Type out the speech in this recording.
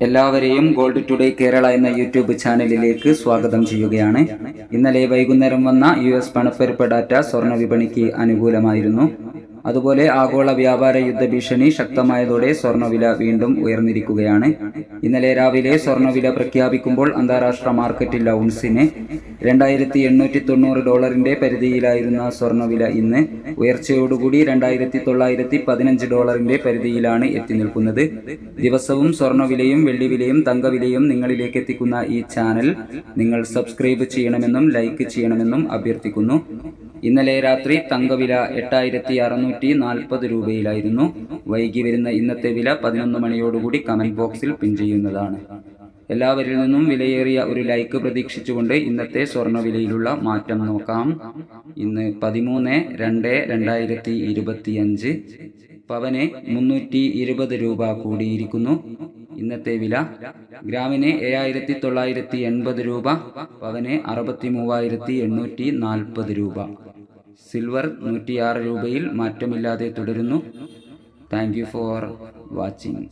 എല്ലാവരെയും gold today Kerala എന്ന YouTube ചാനലിലേക്ക് സ്വാഗതം ചെയ്യുകയാണ്. ഇന്നലെ വൈകുന്നേരം വന്ന യു എസ് പണപ്പെരുപ്പ് ഡാറ്റ സ്വർണ വിപണിക്ക് അനുകൂലമായിരുന്നു. അതുപോലെ ആഗോള വ്യാപാര യുദ്ധ ഭീഷണി ശക്തമായതോടെ സ്വർണവില വീണ്ടും ഉയർന്നിരിക്കുകയാണ്. ഇന്നലെ രാവിലെ സ്വർണവില പ്രഖ്യാപിക്കുമ്പോൾ അന്താരാഷ്ട്ര മാർക്കറ്റിൽ ഔൺസിന് രണ്ടായിരത്തി എണ്ണൂറ്റി തൊണ്ണൂറ് ഡോളറിന്റെ പരിധിയിലായിരുന്ന സ്വർണവില ഇന്ന് ഉയർച്ചയോടുകൂടി രണ്ടായിരത്തി തൊള്ളായിരത്തി പതിനഞ്ച് ഡോളറിന്റെ പരിധിയിലാണ് എത്തി നിൽക്കുന്നത്. ദിവസവും സ്വർണവിലയും വെള്ളിവിലയും തങ്കവിലയും നിങ്ങളിലേക്ക് എത്തിക്കുന്ന ഈ ചാനൽ നിങ്ങൾ സബ്സ്ക്രൈബ് ചെയ്യണമെന്നും ലൈക്ക് ചെയ്യണമെന്നും അഭ്യർത്ഥിക്കുന്നു. ഇന്നലെ രാത്രി തങ്കവില എട്ടായിരത്തി അറുന്നൂറ്റി നാൽപ്പത് രൂപയിലായിരുന്നു. വൈകി വരുന്ന ഇന്നത്തെ വില പതിനൊന്ന് മണിയോടുകൂടി കമന്റ് ബോക്സിൽ പിൻ ചെയ്യുന്നതാണ്. എല്ലാവരിൽ നിന്നും വിലയേറിയ ഒരു ലൈക്ക് പ്രതീക്ഷിച്ചുകൊണ്ട് ഇന്നത്തെ സ്വർണവിലയിലുള്ള മാറ്റം നോക്കാം. ഇന്ന് പതിമൂന്ന് രണ്ട് രണ്ടായിരത്തി ഇരുപത്തിയഞ്ച് പവന് മുന്നൂറ്റി ഇരുപത് രൂപ കൂടിയിരിക്കുന്നു. ഇന്നത്തെ വില ഗ്രാമിന് ഏഴായിരത്തി തൊള്ളായിരത്തി എൺപത് രൂപ പവന് അറുപത്തി മൂവായിരത്തി എണ്ണൂറ്റി നാൽപ്പത് രൂപ. സിൽവർ നൂറ്റിയാറ് രൂപയിൽ മാറ്റമില്ലാതെ തുടരുന്നു. Thank for watching